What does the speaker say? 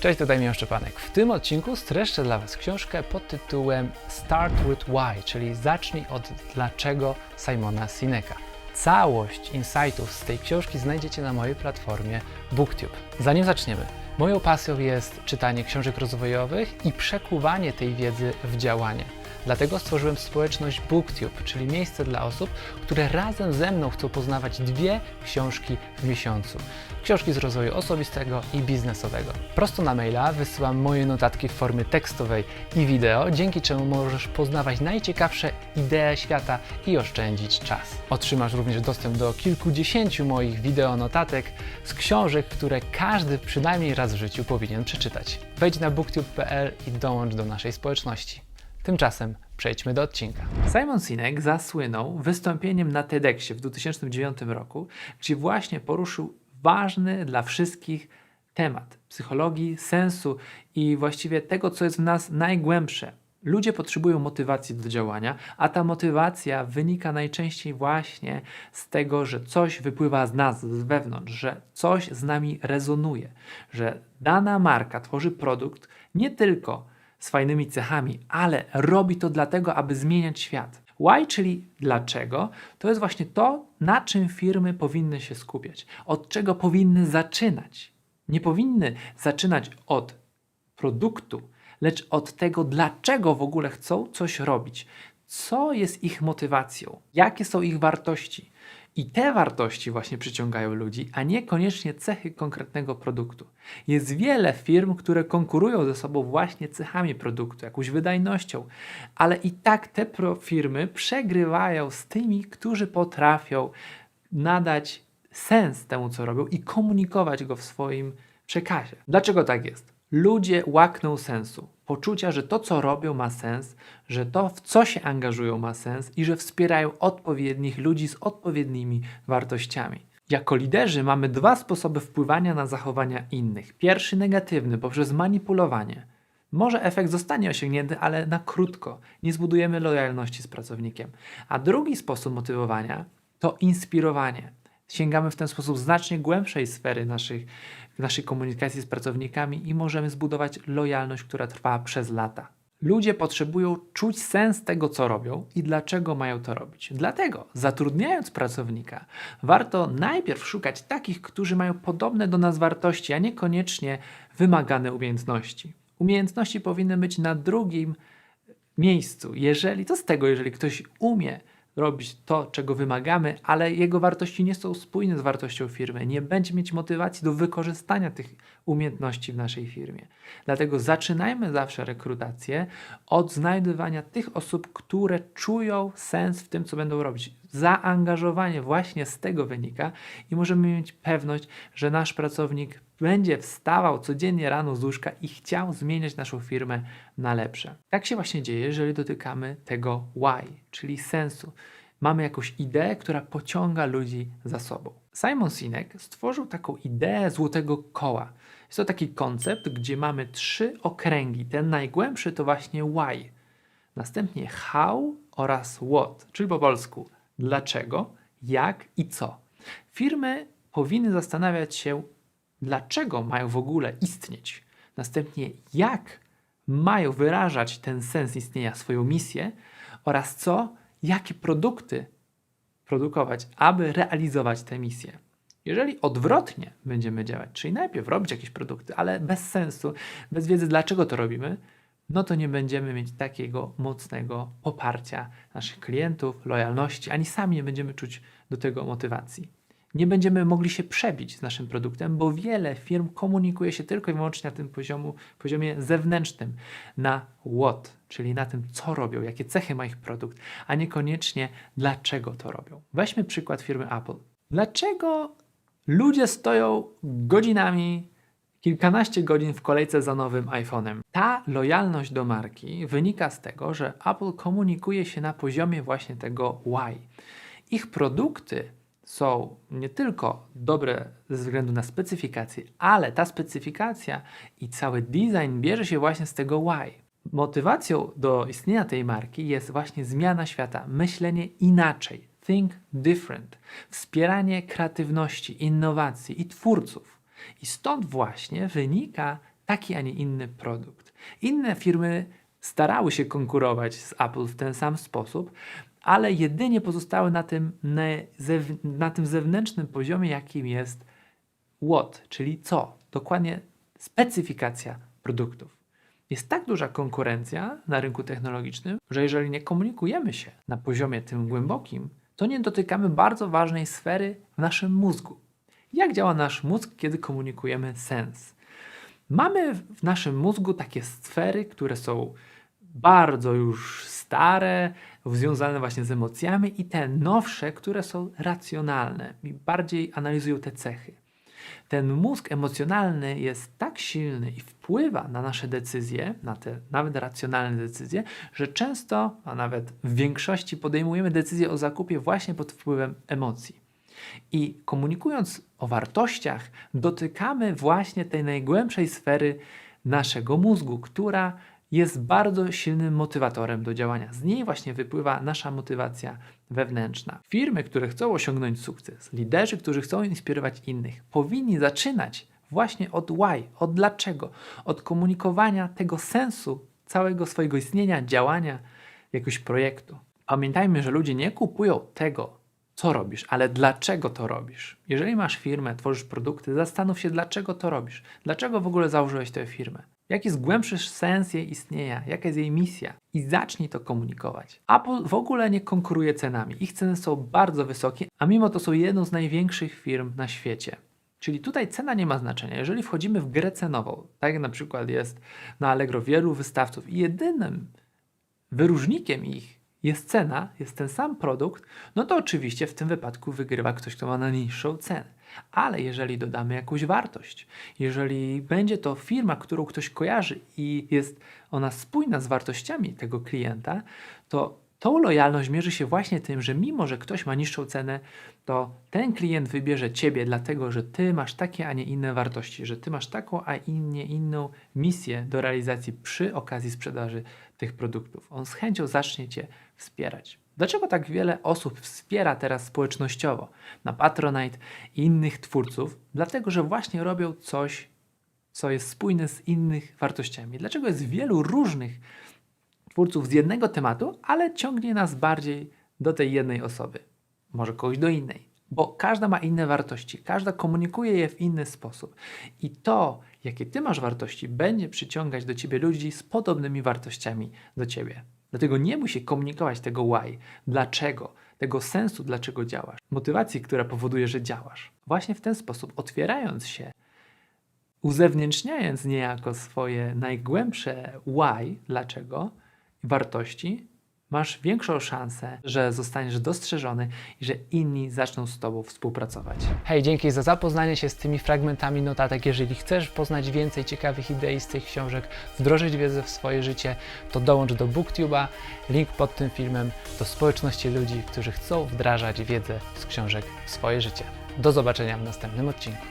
Cześć, tutaj Michał Szczepanek. W tym odcinku streszczę dla Was książkę pod tytułem Start with Why, czyli zacznij od dlaczego Simona Sineka. Całość insightów z tej książki znajdziecie na mojej platformie BookTube. Zanim zaczniemy, moją pasją jest czytanie książek rozwojowych i przekuwanie tej wiedzy w działanie. Dlatego stworzyłem społeczność BookTube, czyli miejsce dla osób, które razem ze mną chcą poznawać dwie książki w miesiącu. Książki z rozwoju osobistego i biznesowego. Prosto na maila wysyłam moje notatki w formie tekstowej i wideo, dzięki czemu możesz poznawać najciekawsze idee świata i oszczędzić czas. Otrzymasz również dostęp do kilkudziesięciu moich wideo notatek z książek, które każdy przynajmniej raz w życiu powinien przeczytać. Wejdź na booktube.pl i dołącz do naszej społeczności. Tymczasem przejdźmy do odcinka. Simon Sinek zasłynął wystąpieniem na TEDxie w 2009 roku, gdzie właśnie poruszył ważny dla wszystkich temat psychologii, sensu i właściwie tego, co jest w nas najgłębsze. Ludzie potrzebują motywacji do działania, a ta motywacja wynika najczęściej właśnie z tego, że coś wypływa z nas, z wewnątrz, że coś z nami rezonuje, że dana marka tworzy produkt nie tylko z fajnymi cechami, ale robi to dlatego, aby zmieniać świat. Why, czyli dlaczego, to jest właśnie to, na czym firmy powinny się skupiać, od czego powinny zaczynać. Nie powinny zaczynać od produktu, lecz od tego, dlaczego w ogóle chcą coś robić, co jest ich motywacją, jakie są ich wartości. I te wartości właśnie przyciągają ludzi, a niekoniecznie cechy konkretnego produktu. Jest wiele firm, które konkurują ze sobą właśnie cechami produktu, jakąś wydajnością, ale i tak te firmy przegrywają z tymi, którzy potrafią nadać sens temu, co robią i komunikować go w swoim przekazie. Dlaczego tak jest? Ludzie łakną sensu, poczucia, że to, co robią, ma sens, że to, w co się angażują, ma sens i że wspierają odpowiednich ludzi z odpowiednimi wartościami. Jako liderzy mamy dwa sposoby wpływania na zachowania innych. Pierwszy negatywny poprzez manipulowanie. Może efekt zostanie osiągnięty, ale na krótko. Nie zbudujemy lojalności z pracownikiem. A drugi sposób motywowania to inspirowanie. Sięgamy w ten sposób znacznie głębszej sfery naszych, naszej komunikacji z pracownikami i możemy zbudować lojalność, która trwa przez lata. Ludzie potrzebują czuć sens tego, co robią i dlaczego mają to robić. Dlatego, zatrudniając pracownika, warto najpierw szukać takich, którzy mają podobne do nas wartości, a niekoniecznie wymagane umiejętności. Umiejętności powinny być na drugim miejscu. Jeżeli, co z tego, jeżeli ktoś umie robić to, czego wymagamy, ale jego wartości nie są spójne z wartością firmy, nie będzie mieć motywacji do wykorzystania tych umiejętności w naszej firmie. Dlatego zaczynajmy zawsze rekrutację od znajdywania tych osób, które czują sens w tym, co będą robić. Zaangażowanie właśnie z tego wynika i możemy mieć pewność, że nasz pracownik będzie wstawał codziennie rano z łóżka i chciał zmieniać naszą firmę na lepsze. Tak się właśnie dzieje, jeżeli dotykamy tego why, czyli sensu. Mamy jakąś ideę, która pociąga ludzi za sobą. Simon Sinek stworzył taką ideę złotego koła. Jest to taki koncept, gdzie mamy trzy okręgi. Ten najgłębszy to właśnie why. Następnie how oraz what, czyli po polsku dlaczego, jak i co. Firmy powinny zastanawiać się, dlaczego mają w ogóle istnieć. Następnie jak mają wyrażać ten sens istnienia, swoją misję oraz co, jakie produkty produkować, aby realizować tę misję. Jeżeli odwrotnie będziemy działać, czyli najpierw robić jakieś produkty, ale bez sensu, bez wiedzy, dlaczego to robimy, no to nie będziemy mieć takiego mocnego poparcia naszych klientów, lojalności, ani sami nie będziemy czuć do tego motywacji. Nie będziemy mogli się przebić z naszym produktem, bo wiele firm komunikuje się tylko i wyłącznie na tym poziomu, poziomie zewnętrznym, na what, czyli na tym, co robią, jakie cechy ma ich produkt, a niekoniecznie dlaczego to robią. Weźmy przykład firmy Apple. Dlaczego ludzie stoją godzinami, kilkanaście godzin w kolejce za nowym iPhone'em. Ta lojalność do marki wynika z tego, że Apple komunikuje się na poziomie właśnie tego why. Ich produkty są nie tylko dobre ze względu na specyfikację, ale ta specyfikacja i cały design bierze się właśnie z tego why. Motywacją do istnienia tej marki jest właśnie zmiana świata, myślenie inaczej, think different, wspieranie kreatywności, innowacji i twórców. I stąd właśnie wynika taki, a nie inny produkt. Inne firmy starały się konkurować z Apple w ten sam sposób, ale jedynie pozostały na tym, na, tym zewnętrznym poziomie, jakim jest what, czyli co, dokładnie specyfikacja produktów. Jest tak duża konkurencja na rynku technologicznym, że jeżeli nie komunikujemy się na poziomie tym głębokim, to nie dotykamy bardzo ważnej sfery w naszym mózgu. Jak działa nasz mózg, kiedy komunikujemy sens? Mamy w naszym mózgu takie sfery, które są bardzo już stare, związane właśnie z emocjami, i te nowsze, które są racjonalne i bardziej analizują te cechy. Ten mózg emocjonalny jest tak silny i wpływa na nasze decyzje, na te nawet racjonalne decyzje, że często, a nawet w większości podejmujemy decyzje o zakupie właśnie pod wpływem emocji. I komunikując o wartościach, dotykamy właśnie tej najgłębszej sfery naszego mózgu, która jest bardzo silnym motywatorem do działania. Z niej właśnie wypływa nasza motywacja wewnętrzna. Firmy, które chcą osiągnąć sukces, liderzy, którzy chcą inspirować innych, powinni zaczynać właśnie od why, od dlaczego, od komunikowania tego sensu całego swojego istnienia, działania, jakiegoś projektu. Pamiętajmy, że ludzie nie kupują tego, co robisz, ale dlaczego to robisz. Jeżeli masz firmę, tworzysz produkty, zastanów się, dlaczego to robisz. Dlaczego w ogóle założyłeś tę firmę? Jaki jest głębszy sens jej istnienia? Jaka jest jej misja? I zacznij to komunikować. Apple w ogóle nie konkuruje cenami. Ich ceny są bardzo wysokie, a mimo to są jedną z największych firm na świecie. Czyli tutaj cena nie ma znaczenia. Jeżeli wchodzimy w grę cenową, tak jak na przykład jest na Allegro wielu wystawców i jedynym wyróżnikiem ich jest cena, jest ten sam produkt, no to oczywiście w tym wypadku wygrywa ktoś, kto ma najniższą cenę. Ale jeżeli dodamy jakąś wartość, jeżeli będzie to firma, którą ktoś kojarzy i jest ona spójna z wartościami tego klienta, to tą lojalność mierzy się właśnie tym, że mimo, że ktoś ma niższą cenę, to ten klient wybierze Ciebie, dlatego że Ty masz takie, a nie inne wartości, że Ty masz taką, a nie inną misję do realizacji przy okazji sprzedaży tych produktów. On z chęcią zacznie Cię wspierać. Dlaczego tak wiele osób wspiera teraz społecznościowo na Patronite i innych twórców? Dlatego, że właśnie robią coś, co jest spójne z innych wartościami. Dlaczego jest wielu różnych twórców z jednego tematu, ale ciągnie nas bardziej do tej jednej osoby, może kogoś do innej, bo każda ma inne wartości, każda komunikuje je w inny sposób. I to, jakie ty masz wartości, będzie przyciągać do ciebie ludzi z podobnymi wartościami do ciebie. Dlatego nie musi komunikować tego why, dlaczego, tego sensu, dlaczego działasz, motywacji, która powoduje, że działasz. Właśnie w ten sposób, otwierając się, uzewnętrzniając niejako swoje najgłębsze why, dlaczego, wartości, masz większą szansę, że zostaniesz dostrzeżony i że inni zaczną z Tobą współpracować. Hej, dzięki za zapoznanie się z tymi fragmentami notatek. Jeżeli chcesz poznać więcej ciekawych idei z tych książek, wdrożyć wiedzę w swoje życie, to dołącz do BookTube'a. Link pod tym filmem do społeczności ludzi, którzy chcą wdrażać wiedzę z książek w swoje życie. Do zobaczenia w następnym odcinku.